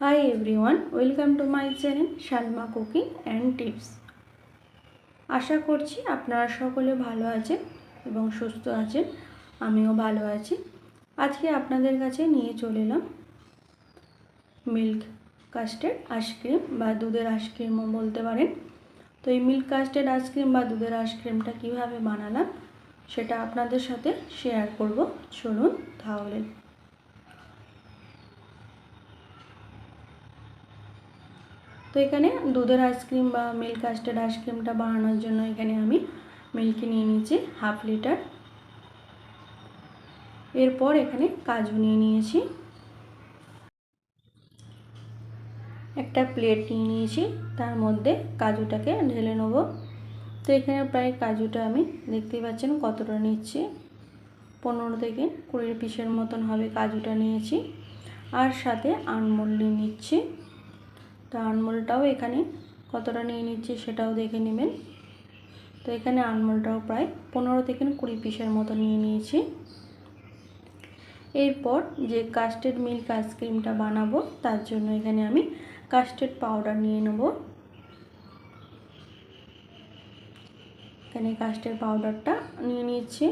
Hi everyone welcome to my channel Salma cooking and tips আশা করছি আপনারা সকলে ভালো আছেন এবং সুস্থ আছেন, আমিও ভালো আছি। আজকে আপনাদের কাছে নিয়ে চলে এলাম মিল্ক কাস্টার্ড আইসক্রিম বা দুধের আইসক্রিমও বলতে পারেন। তো এই মিল্ক কাস্টার্ড আইসক্রিম বা দুধের আইসক্রিমটা কীভাবে বানালাম সেটা আপনাদের সাথে শেয়ার করব। চলুন তাহলে। এখানে দুধের আইসক্রিম বা মিল্ক কাস্টার্ড আইসক্রিমটা বানানোর জন্য এখানে আমি মিল্কি নিয়ে নিয়েছি হাফ লিটার এরপর এখানে কাজু নিয়ে নিয়েছি। একটা প্লেট নিয়ে নিয়েছি, তার মধ্যে কাজুটাকে ঢেলে নেব। তো এখানে প্রায় কাজুটা আমি দেখতেই পাচ্ছেন কতটা নিচ্ছি। পনেরো থেকে কুড়ি পিসের মতন হবে কাজুটা নিয়েছি। আর সাথে আনমোল নিচ্ছি। তো আনমোলটাও এখানে কতটা নিয়ে নিচ্ছি সেটাও দেখে নেবেন। তো এখানে আনমোলটাও প্রায় পনেরো থেকে কুড়ি পিসের মতো নিয়ে নিয়েছি। এরপর যে কাস্টেড মিল্ক আইসক্রিমটা বানাবো, তার জন্য এখানে আমি কাস্টেড পাউডার নিয়ে নেব। এখানে কাস্টার্ড পাউডারটা নিয়ে নিচ্ছি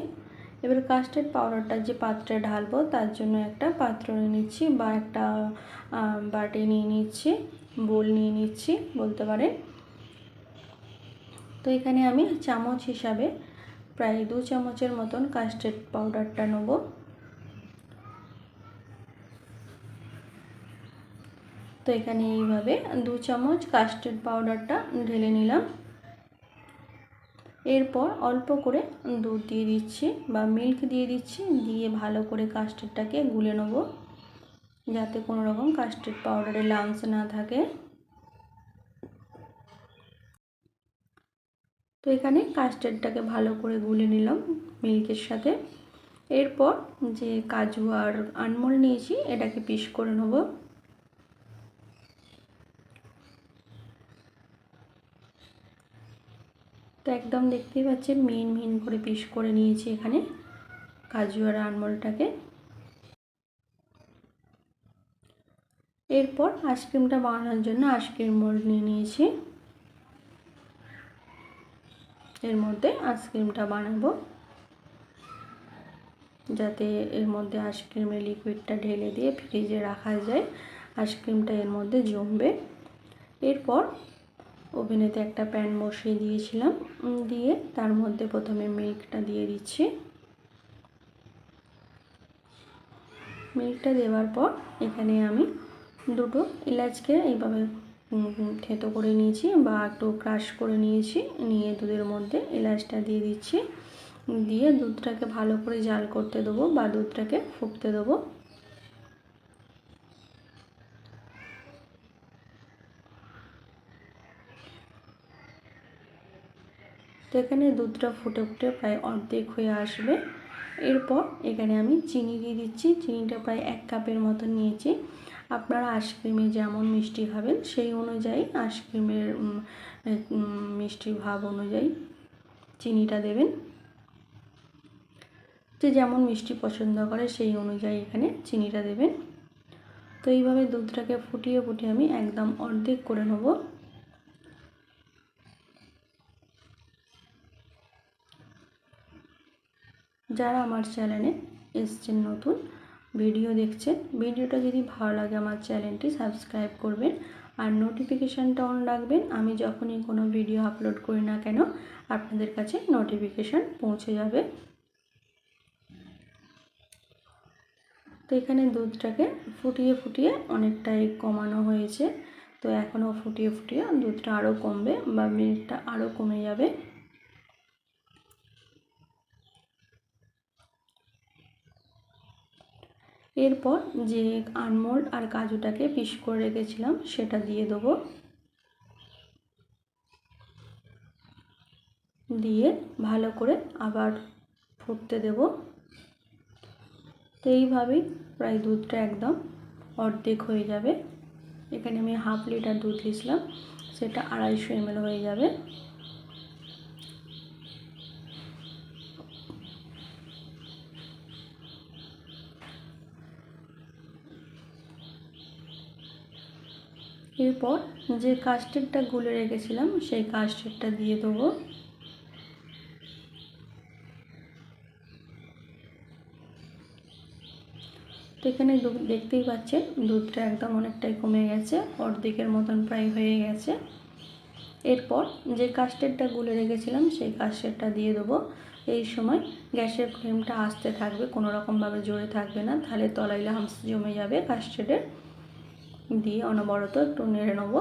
এবার কাস্টার্ড পাউডারটা যে পাত্রে ঢালবো, তার জন্য একটা পাত্র নিয়ে নিচ্ছি বা একটা বাটি নিয়ে নিচ্ছি। বোল নিয়ে নিচ্ছি, বলতে পারেন। তো এখানে আমি চামচ হিসাবে প্রায় দু চামচের মতন কাস্টার্ড পাউডারটা নেব। তো এখানে এইভাবে দু চামচ কাস্টার্ড পাউডারটা ঢেলে নিলাম। এরপর অল্প করে দুধ দিয়ে দিচ্ছি বা মিল্ক দিয়ে দিচ্ছি, দিয়ে ভালো করে কাস্টার্ডটাকে গুলে নেব। যাতে কোনো রকম কাস্টার্ড পাউডারের লাংস না থাকে। তো এখানে কাস্টার্ডটাকে ভালো করে গুলে নিলাম মিল্কের সাথে। এরপর যে কাজু আর আনমোল নিয়েছি, এটাকে পিস করে নেব। তো একদম দেখতেই পাচ্ছেন মিন মিন করে পিস করে নিয়েছি এখানে কাজু আর আনমোলটাকে। এরপর আইসক্রিমটা বানানোর জন্য আইসক্রিম মোল্ড নিয়ে নিয়েছি। এর মধ্যে আইসক্রিমটা বানাবো। যাতে এর মধ্যে আইসক্রিমের লিকুইডটা ঢেলে দিয়ে ফ্রিজে রাখা যায়। আইসক্রিমটা এর মধ্যে জমবে। এরপর ওভেনেতে একটা প্যান বসিয়ে দিয়েছিলাম। দিয়ে তার মধ্যে প্রথমে মিল্কটা দিয়ে দিচ্ছি। মিল্কটা দেওয়ার পর এখানে আমি দুটো এলাচকে এইভাবে থেতো করে নিয়েছি বা একটু ক্রাশ করে নিয়েছি। নিয়ে দুধের মধ্যে এলাচটা দিয়ে দিচ্ছি। দিয়ে দুধটাকে ভালো করে জাল করতে দেবো বা দুধটাকে ফুটতে দেবো। তো এখানে দুধটা ফুটে ফুটে প্রায় অর্ধেক হয়ে আসবে। এরপর এখানে আমি চিনি দিয়ে দিচ্ছি। চিনিটা প্রায় এক কাপের মতো নিয়েছি। আপনারা আইসক্রিমে যেমন মিষ্টি খাবেন, সেই অনুযায়ী আইসক্রিমের মিষ্টি ভাব অনুযায়ী চিনিটা দেবেন। যে যেমন মিষ্টি পছন্দ করে, সেই অনুযায়ী এখানে চিনিটা দেবেন। তো এইভাবে দুধটাকে ফুটিয়ে ফুটিয়ে আমি একদম অর্ধেক করে নেব। যারা আমার চ্যানেলে এসছেন নতুন ভিডিও দেখছেন, ভিডিওটা যদি ভালো লাগে আমার চ্যানেলটি সাবস্ক্রাইব করবেন আর নোটিফিকেশানটা অন রাখবেন। আমি যখনই কোনো ভিডিও আপলোড করি না কেন, আপনাদের কাছে নোটিফিকেশান পৌঁছে যাবে। তো এখানে দুধটাকে ফুটিয়ে ফুটিয়ে অনেকটাই কমানো হয়েছে। তো এখনও ফুটিয়ে ফুটিয়ে দুধটা আরও কমবে বা মিনিটটা আরও কমে যাবে। এরপর যে আনমোল্ড আর কাজুটাকে পিস করে রেখেছিলাম, সেটা দিয়ে দেবো। দিয়ে ভালো করে আবার ফুটতে দেব। তো এইভাবেই প্রায় দুধটা একদম অর্ধেক হয়ে যাবে। এখানে আমি হাফ লিটার দুধ দিয়েছিলাম, সেটা আড়াইশো এমএল হয়ে যাবে। এরপর যে কাস্টার্ডটা গুলে রেখেছিলাম, সেই কাস্টার্ডটা দিয়ে দেবো। তো এখানে দেখতেই পাচ্ছেন, দুধটা একদম অনেকটাই কমে গেছে, অর্ধেকের মতন প্রায় হয়ে গেছে। এরপর যে কাস্টার্ডটা গুলে রেখেছিলাম, সেই কাস্টার্ডটা দিয়ে দেবো। এই সময় গ্যাসের ফ্লেমটা আসতে থাকবে, কোনো রকমভাবে জোরে থাকবে না, তাহলে তলাইলে হামস জমে যাবে কাস্টার্ডের দিয়ে অনবরত একটু নেড়ে নেব।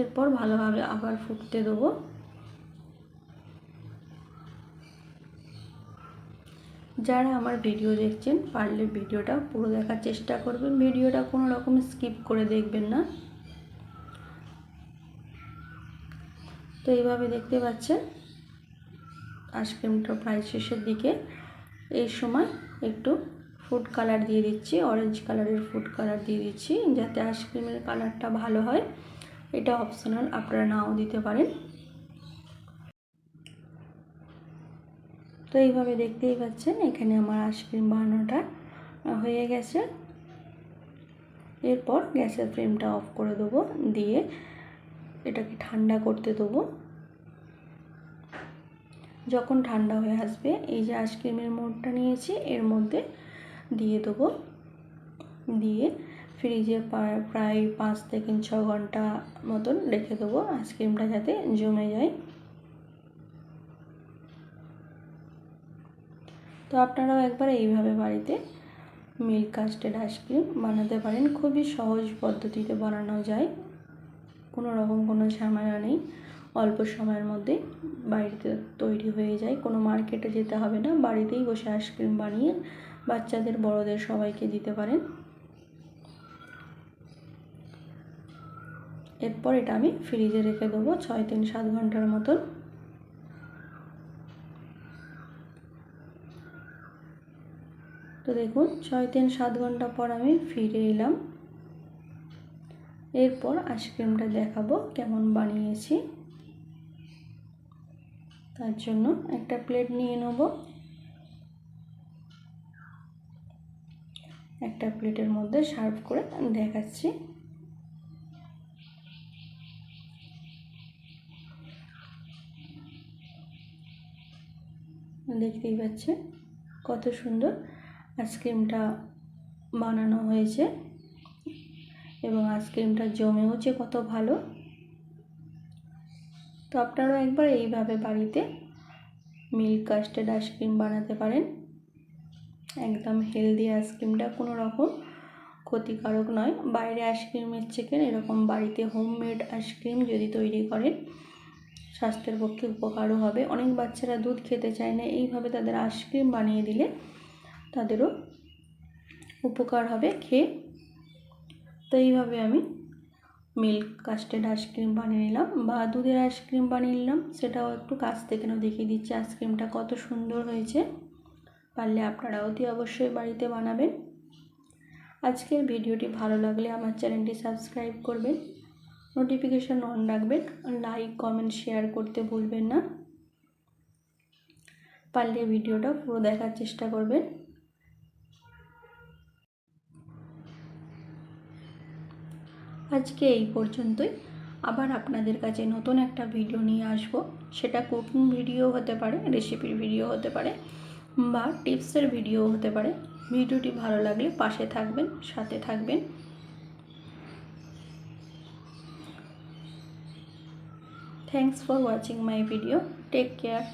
এরপর ভালোভাবে আবার ফুটতে দেবো। যারা আমার ভিডিও দেখছেন, পারলে ভিডিওটা পুরো দেখার চেষ্টা করবেন। ভিডিওটা কোনো রকম স্কিপ করে দেখবেন না। তো এইভাবে দেখতে পাচ্ছেন, আইসক্রিমটা প্রায় শেষের দিকে। এই সময় একটু ফুড কালার দিয়ে দিচ্ছি অরেঞ্জ কালারের ফুড কালার দিয়ে দিচ্ছি, যাতে আইসক্রিমের কালারটা ভালো হয়। এটা অপশনাল আপনারা নাও দিতে পারেন। তো এইভাবে দেখতেই পাচ্ছেন, এখানে আমার আইসক্রিম বানানোটা হয়ে গেছে। এরপর গ্যাসের ফ্লেমটা অফ করে দেবো, দিয়ে এটাকে ঠান্ডা করতে দেবো। যখন ঠান্ডা হয়ে আসবে, এই যে আইসক্রিমের মোড়টা নিয়েছি, এর মধ্যে দিয়ে দেবো। দিয়ে ফ্রিজে প্রায় পাঁচ থেকে ছ ঘণ্টা মতন রেখে দেবো আইসক্রিমটা যাতে জমে যায়। তো আপনারাও একবার এইভাবে বাড়িতে মিল্ক কাস্টেড আইসক্রিম বানাতে পারেন। খুবই সহজ পদ্ধতিতে বানানো যায়। কোনো রকম কোনো ঝামেলা নেই। অল্প সময়ের মধ্যে বাড়িতে তৈরি হয়ে যায়। কোনো মার্কেটে যেতে হবে না, বাড়িতেই বসে আইসক্রিম বানিয়ে বাচ্চাদের, বড়দের সবাইকে দিতে পারেন। এরপর এটা আমি ফ্রিজে রেখে দেবো ছয় তিন সাত ঘণ্টার মতন। তো দেখুন, ছয় তিন সাত ঘণ্টা পর আমি ফিরে এলাম। এরপর আইসক্রিমটা দেখাবো কেমন বানিয়েছি। তার জন্য একটা প্লেট নিয়ে নেব। একটা প্লেটের মধ্যে সার্ভ করে দেখাচ্ছি। দেখতেই পাচ্ছেন কত সুন্দর আইসক্রিমটা বানানো হয়েছে। এবং আইসক্রিমটা জমেওছে কত ভালো। তো আপনারাও একবার এইভাবে বাড়িতে মিল্ক কাস্টার্ড আইসক্রিম বানাতে পারেন। একদম হেলদি আইসক্রিমটা কোনো রকম ক্ষতিকারক নয়। বাইরে আইসক্রিমের চিকেন এরকম বাড়িতে হোমমেড আইসক্রিম যদি তৈরি করেন, স্বাস্থ্যের পক্ষে উপকারও হবে। অনেক বাচ্চারা দুধ খেতে চায় না, এইভাবে তাদের আইসক্রিম বানিয়ে দিলে তাদেরও উপকার হবে খেয়ে। তো এইভাবে আমি মিল্ক কাস্টার্ড আইসক্রিম বানিয়ে নিলাম। বা দুধের আইসক্রিম বানিয়ে নিলাম। সেটাও একটু কাছ থেকে না দেখিয়ে দিচ্ছি। আইসক্রিমটা কত সুন্দর হয়েছে। পারলে আপনারা অতি অবশ্যই বাড়িতে বানাবেন। আজকের ভিডিওটি ভালো লাগলে আমার চ্যানেলটি সাবস্ক্রাইব করবেন। নোটিফিকেশান অন রাখবেন। লাইক কমেন্ট শেয়ার করতে ভুলবেন না। পারলে ভিডিওটা পুরো দেখার চেষ্টা করবেন। আজকে এই পর্যন্তই। আবার আপনাদের কাছে নতুন একটা ভিডিও নিয়ে আসব। সেটা কুকিং ভিডিও হতে পারে রেসিপির ভিডিও হতে পারে, বা টিপসের ভিডিও হতে পারে। ভিডিওটি ভালো লাগলে পাশে থাকবেন, সাথে থাকবেন। Thanks for watching my video take care